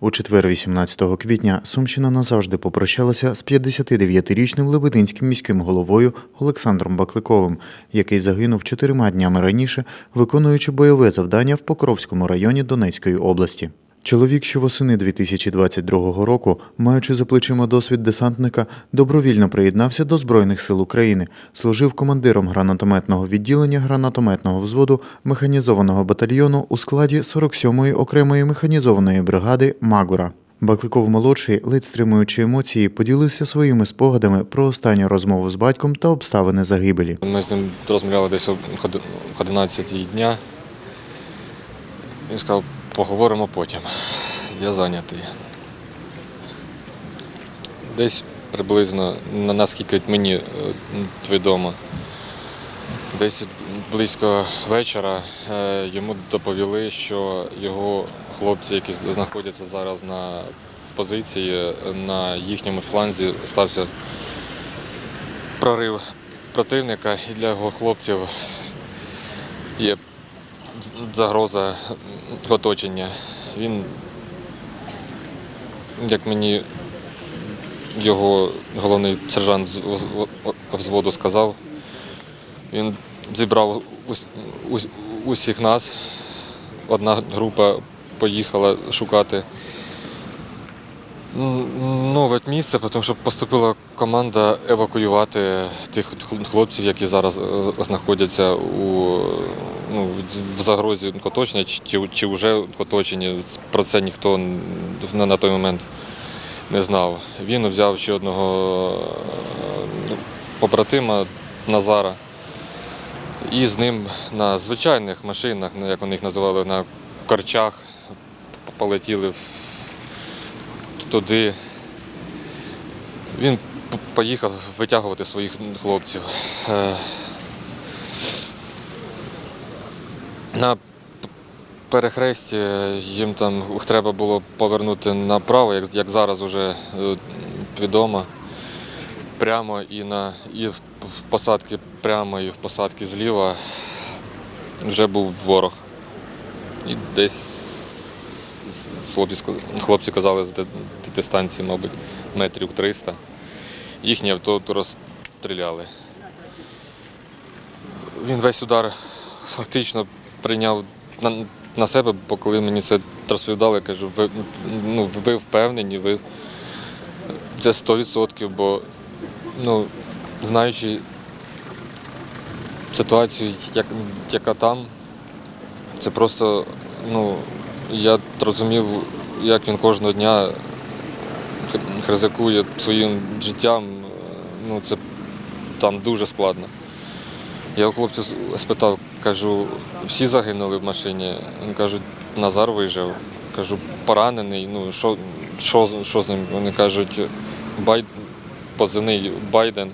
У четвер, 18 квітня, Сумщина назавжди попрощалася з 59-річним Лебединським міським головою Олександром Бакликовим, який загинув чотирма днями раніше, виконуючи бойове завдання в Покровському районі Донецької області. Чоловік, що восени 2022 року, маючи за плечима досвід десантника, добровільно приєднався до Збройних сил України, служив командиром гранатометного відділення гранатометного взводу механізованого батальйону у складі 47-ї окремої механізованої бригади Магура. Бакликов молодший, ледь стримуючи емоції, поділився своїми спогадами про останню розмову з батьком та обставини загибелі. Ми з ним розмовляли десь о 11 дня. Він сказав, поговоримо потім. Я зайнятий. Десь приблизно, на- наскільки мені е, відомо, десь близько вечора е, йому доповіли, що його хлопці, які знаходяться зараз на позиції, на їхньому фланзі стався прорив противника і для його хлопців є загроза оточення. Він, як мені його головний сержант з взводу сказав, він зібрав ус- ус- усіх нас. Одна група поїхала шукати Нове місце, тому що поступила команда евакуювати тих хлопців, які зараз е, знаходяться у, ну, в загрозі оточення, чи, чи, вже в. Про це ніхто на, на той момент не знав. Він взяв ще одного е, побратима Назара. І з ним на звичайних машинах, ну, як вони їх називали, на корчах полетіли туди. Він поїхав витягувати своїх хлопців. Перехресті їм там треба було повернути направо, як, як зараз вже е, відомо. Прямо і на і в, посадки прямо, і в посадки зліва вже був ворог. І десь хлопці, казали з дистанції, мабуть, метрів 300. Їхні авто розстріляли. Він весь удар фактично прийняв на, на себе, бо коли мені це розповідали, кажу, ви, ну, ви впевнені, ви це 100%, бо ну, знаючи ситуацію, як, яка там, це просто, ну, я розумів, як він кожного дня ризикує своїм життям. Ну, це там дуже складно. Я у хлопця спитав, кажу, всі загинули в машині. Він кажуть, Назар вижив. Кажу, поранений. Ну, що, що, що з ним? Вони кажуть, Бай... позивний Байден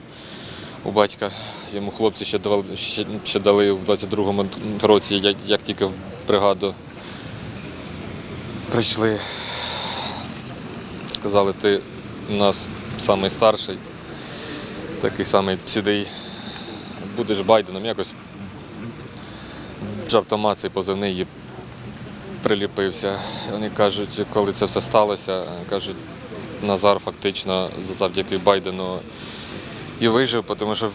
у батька. Йому хлопці ще давали ще, ще дали в 22-му році, як, як тільки в бригаду прийшли. Сказали, ти у нас самий старший, такий самий сідий. Будеш Байденом якось жартома цей позивний їй приліпився. Вони кажуть, коли це все сталося, кажуть, Назар фактично завдяки Байдену і вижив, тому що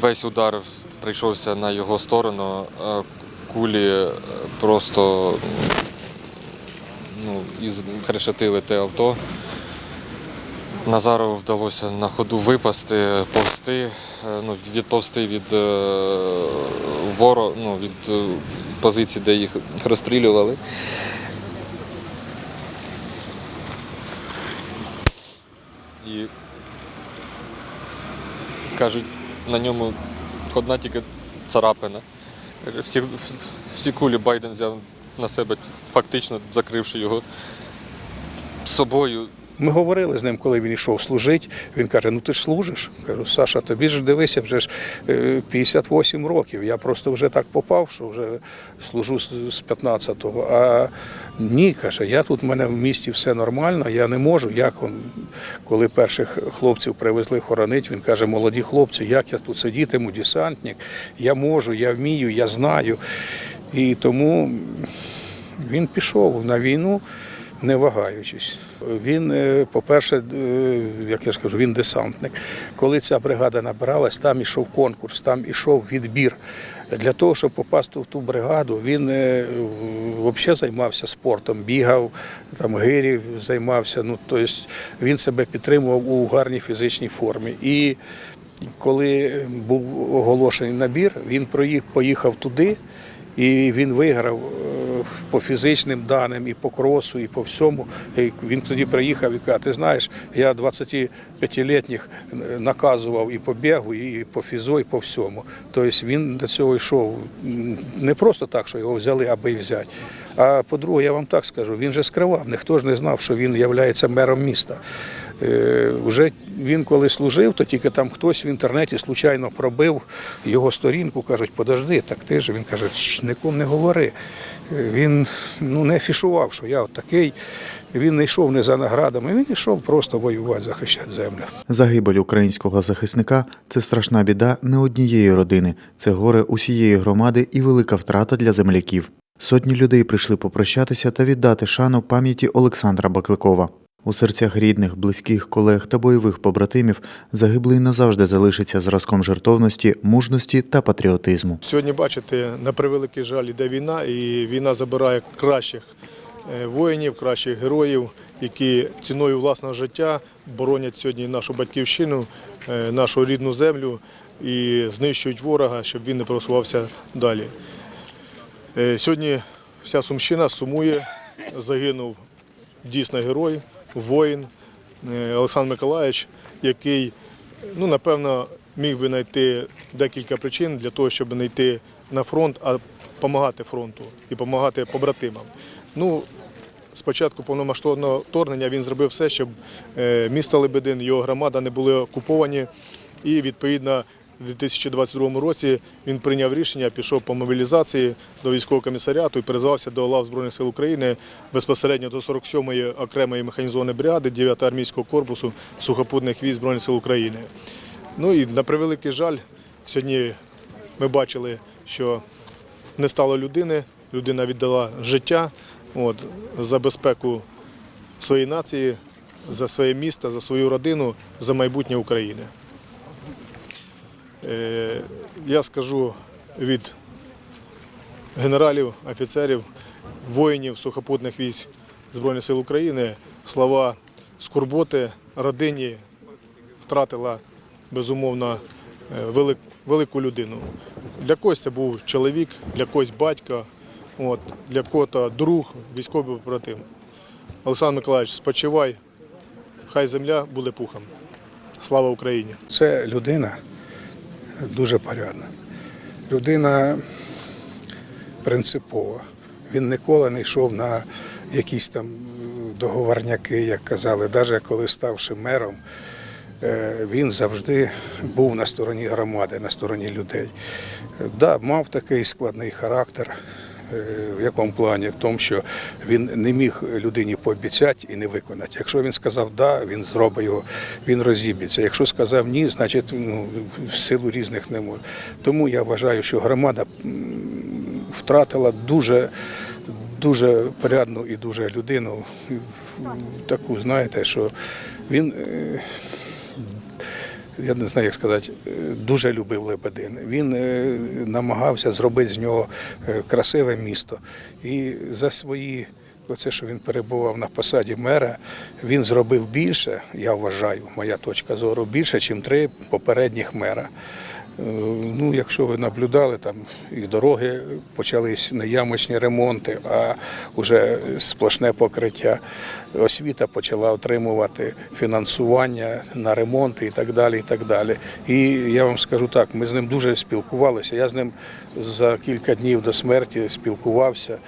весь удар прийшовся на його сторону, а кулі просто ну, і хрешетили те авто. Назару вдалося на ходу випасти, повсти, е, ну, відповсти від е, воро, ну, від е, позиції, де їх розстрілювали. І кажуть, на ньому одна тільки царапина. Всі, всі кулі Байден взяв на себе, фактично закривши його собою. Ми говорили з ним, коли він йшов служити. Він каже: Ну ти ж служиш. Кажу, Саша, тобі ж дивися, вже ж е, 58 років. Я просто вже так попав, що вже служу з з 15-го. А ні, каже, я тут в мене в місті все нормально, я не можу. Як он, коли перших хлопців привезли хоронить, він каже: молоді хлопці, як я тут сидітиму, десантник, я можу, я вмію, я знаю. І тому він пішов на війну. Не вагаючись. Він, е, по-перше, е, як я ж кажу, він десантник. Коли ця бригада набиралась, там ішов конкурс, там ішов відбір. Для того, щоб попасти в ту бригаду, він взагалі займався спортом, бігав, там гирів займався. Ну, тобто він себе підтримував у гарній фізичній формі. І коли був оголошений набір, він проїх- поїхав туди і він виграв е, по фізичним даним, і по кросу, і по всьому. І він тоді приїхав і каже, ти знаєш, я 25-літніх наказував і по бігу, і по фізо, і по всьому. Тобто він до цього йшов не просто так, що його взяли, аби й взяти. А по-друге, я вам так скажу, він же скривав, ніхто ж не знав, що він є мером міста. Е, Уже він коли служив, то тільки там хтось в інтернеті случайно пробив його сторінку, кажуть, подожди, так ти ж. Він каже, «Щ, нікому не говори. Е, Він ну, не афішував, що я от такий. Він не йшов не за наградами, він йшов просто воювати, захищати землю. Загибель українського захисника це страшна біда не однієї родини, це горе усієї громади і велика втрата для земляків. Сотні людей прийшли попрощатися та віддати шану пам'яті Олександра Бакликова. У серцях рідних, близьких, колег та бойових побратимів загиблий назавжди залишиться зразком жертовності, мужності та патріотизму. Сьогодні, бачите, на превеликий жаль іде війна, і війна забирає кращих е, воїнів, кращих героїв, які ціною власного життя боронять сьогодні нашу батьківщину, е, нашу рідну землю і знищують ворога, щоб він не просувався далі. Е, Сьогодні вся Сумщина сумує, загинув дійсно герой, воїн е, Олександр Миколаївич, який, ну, напевно, міг би знайти декілька причин для того, щоб не йти на фронт, а допомагати фронту і допомагати побратимам. Ну, Спочатку повномасштабного вторгнення він зробив все, щоб е, місто Лебедин, його громада не були окуповані. І відповідно в 2022 році він прийняв рішення, пішов по мобілізації до військового комісаріату і призвався до лав Збройних сил України безпосередньо до 47-ї окремої механізованої бригади 9-го армійського корпусу сухопутних військ Збройних сил України. Ну і на превеликий жаль, сьогодні ми бачили, що не стало людини, людина віддала життя от, за безпеку своєї нації, за своє місто, за свою родину, за майбутнє України. Е, я скажу від генералів, офіцерів, воїнів сухопутних військ Збройних сил України слова скорботи родині втратила безумовно е, велику людину. Для когось це був чоловік, для когось батько, от, для кого-то друг, військовий побратим. Олександр Миколаївич, спочивай, хай земля буде пухом. Слава Україні! Це людина дуже порядна. Людина принципова. Він ніколи не йшов на якісь там договорняки, як казали, навіть коли ставши мером, е, він завжди був на стороні громади, на стороні людей. Да, мав такий складний характер. Е, В якому плані? В тому, що він не міг людині пообіцяти і не виконати. Якщо він сказав да, він зробить його, він розіб'ється. Якщо сказав ні, значить ну, в силу різних не може. Тому я вважаю, що громада втратила дуже, дуже порядну і дуже людину. Таку, знаєте, що він. Я не знаю, як сказати, е, дуже любив Лебедин. Він е, намагався зробити з нього е, красиве місто. І за свої, оце, що він перебував на посаді мера, він зробив більше, я вважаю, моя точка зору, більше, ніж три попередніх мера. Ну, якщо ви наблюдали, там і дороги почались не ямочні ремонти, а вже сплошне покриття. Освіта почала отримувати фінансування на ремонти і так далі. І так далі. І я вам скажу так, ми з ним дуже спілкувалися. Я з ним за кілька днів до смерті спілкувався.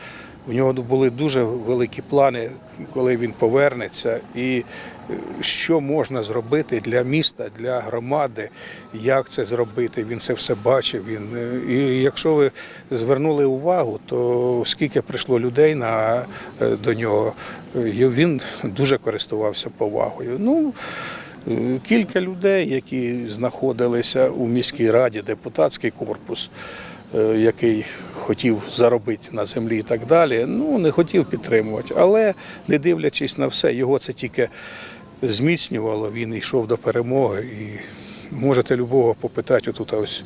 У нього були дуже великі плани, коли він повернеться, і е, що можна зробити для міста, для громади, як це зробити. Він це все бачив. Він е, і якщо ви звернули увагу, то скільки прийшло людей на е, до нього, він дуже користувався повагою. Ну кілька людей, які знаходилися у міській раді, депутатський корпус. Який хотів заробити на землі і так далі. Ну, не хотів підтримувати. Але не дивлячись на все, його це тільки зміцнювало, він йшов до перемоги. І можете любого попитати, отут ось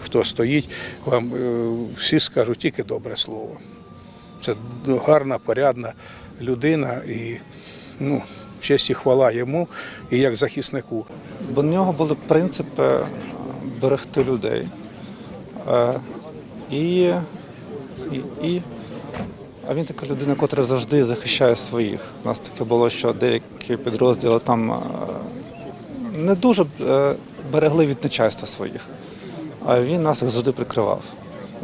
хто стоїть, вам е, всі скажуть тільки добре слово. Це гарна, порядна людина і ну, честь і хвала йому і як захиснику. Бо в нього були принципи берегти людей. Е, І, і, і, а він така людина, яка завжди захищає своїх. У нас таке було, що деякі підрозділи там е, не дуже е, берегли від начальства своїх, а він нас їх завжди прикривав.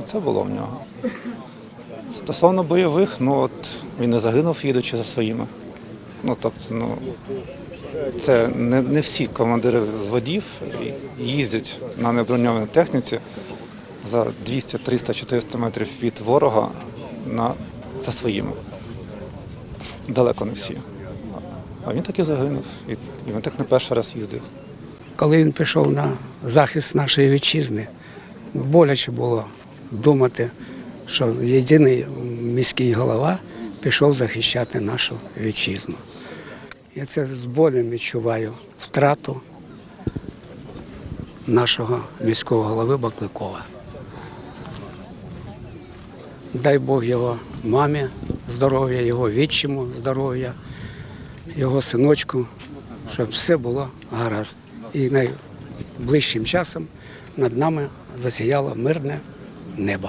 Це було в нього. Стосовно бойових, ну от він не загинув, їдучи за своїми. Ну, тобто, ну, це не, не всі командири зводів їздять на неброньованій техніці за 200, 300, 400 метрів від ворога на, за своїми. Далеко не всі. А він так і загинув. І, він так не перший раз їздив. Коли він пішов на захист нашої вітчизни, боляче було думати, що єдиний міський голова пішов захищати нашу вітчизну. Я це з болем відчуваю втрату нашого міського голови Бакликова. Дай Бог його мамі здоров'я, його відчиму здоров'я, його синочку, щоб все було гаразд. І найближчим часом над нами засіяло мирне небо.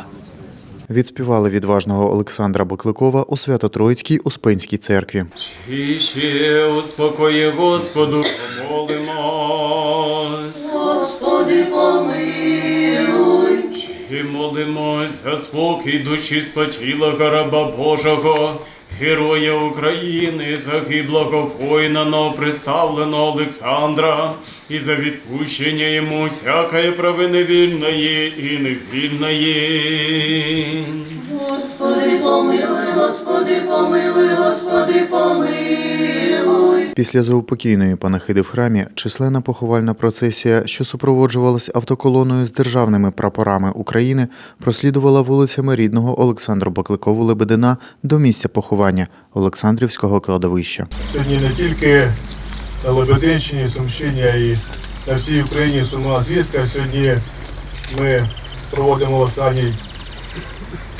Відспівали відважного Олександра Бакликова у Свято-Троїцькій Успенській церкві. І ще успокої Господу, помолимось. Господи, помилуй, І молимось за спокій душі спочилого раба Божого, героя України, загиблого воїна новоприставленого Олександра, і за відпущення йому всякої провини вільної і невільної. Господи, помилуй, Господи, помилуй, Господи, помилуй. Після заупокійної панахиди в храмі численна поховальна процесія, що супроводжувалась автоколоною з державними прапорами України, прослідувала вулицями рідного Олександру Бакликову Лебедина до місця поховання Олександрівського кладовища. Сьогодні не тільки на Лебединщині, Сумщині, а й на всій Україні сума звістка. Сьогодні ми проводимо останній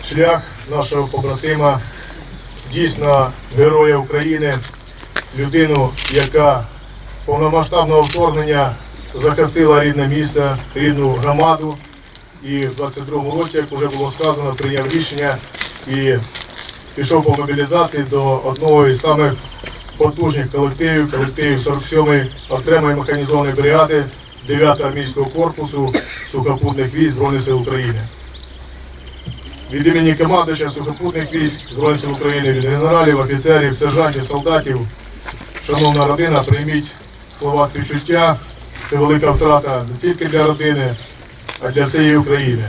шлях нашого побратима, дійсно героя України, людину, яка повномасштабного вторгнення захистила рідне місце, рідну громаду. І в 22-му році, як вже було сказано, прийняв рішення і пішов по мобілізації до одного із самих потужних колективів, колективів 47-ї окремої механізованої бригади 9-го армійського корпусу сухопутних військ Збройних сил України. Від імені командувача сухопутних військ Збройних сил України, від генералів, офіцерів, сержантів, солдатів, шановна родина, прийміть слова співчуття. Це велика втрата не тільки для родини, а для всієї України.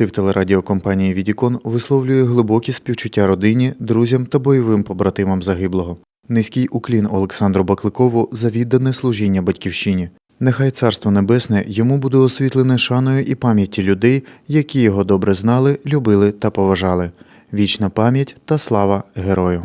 Колектив телерадіокомпанії Відікон висловлює глибокі співчуття родині, друзям та бойовим побратимам загиблого. Низький уклін Олександру Бакликову за віддане служіння батьківщині. Нехай царство небесне йому буде освітлене шаною і пам'яті людей, які його добре знали, любили та поважали. Вічна пам'ять та слава герою.